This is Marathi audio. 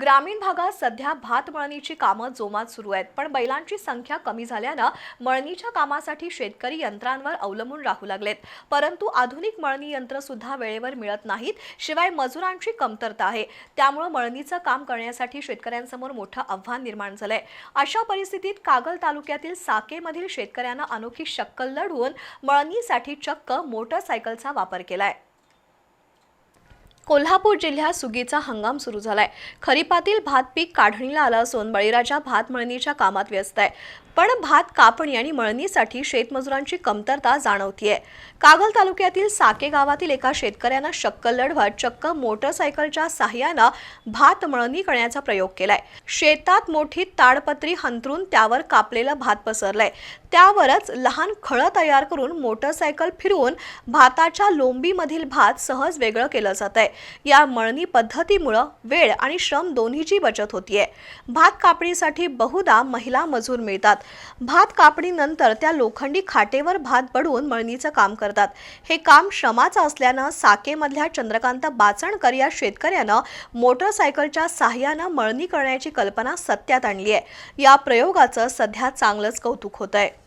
ग्रामीण भागात सध्या भात मळणीची कामं जोमात सुरू आहेत पण बैलांची संख्या कमी झाल्यानं मळणीच्या कामासाठी शेतकरी यंत्रांवर अवलंबून राहू लागलेत. परंतु आधुनिक मळणी यंत्र सुद्धा वेळेवर मिळत नाहीत शिवाय मजुरांची कमतरता आहे. त्यामुळे मळणीचं काम करण्यासाठी शेतकऱ्यांसमोर मोठं आव्हान निर्माण झालंय. अशा परिस्थितीत कागल तालुक्यातील साकेमधील शेतकऱ्यांना अनोखी शक्कल लढवून मळणीसाठी चक्क मोटरसायकलचा वापर केलाय. कोल्हापूर जिल्ह्यात सुगीचा हंगाम सुरू झालाय. खरीपातील भात पीक काढणीला आलं असून बळीराजा भात मळणीच्या कामात व्यस्त आहे. पण भात कापणी आणि मळणीसाठी शेतमजुरांची कमतरता जाणवतीये. कागल तालुक्यातील साके गावातील एका शेतकऱ्यानं शक्क लढवत चक्क मोटरसायकलच्या साह्यानं भात मळणी करण्याचा प्रयोग केलाय. शेतात मोठी ताडपत्री हंतरून त्यावर कापलेलं भात पसरलंय. त्यावरच लहान खळं तयार करून मोटरसायकल फिरवून भाताच्या लोंबीमधील भात सहज वेगळं केलं जात आहे या मळणी पद्धतीमुळं वेळ आणि श्रम दोन्हीची बचत होतीये. भात कापणीसाठी बहुधा महिला मजूर मिळतात. भात कापणीनंतर त्या लोखंडी खाटेवर भात बडवून मळणीचं काम करतात. हे काम श्रमाचं असल्यानं साकेमधल्या चंद्रकांत बाचणकर या शेतकऱ्यानं मोटरसायकलच्या साह्यानं मळणी करण्याची कल्पना सत्यात आणली आहे या प्रयोगाचं सध्या चांगलंच कौतुक होत आहे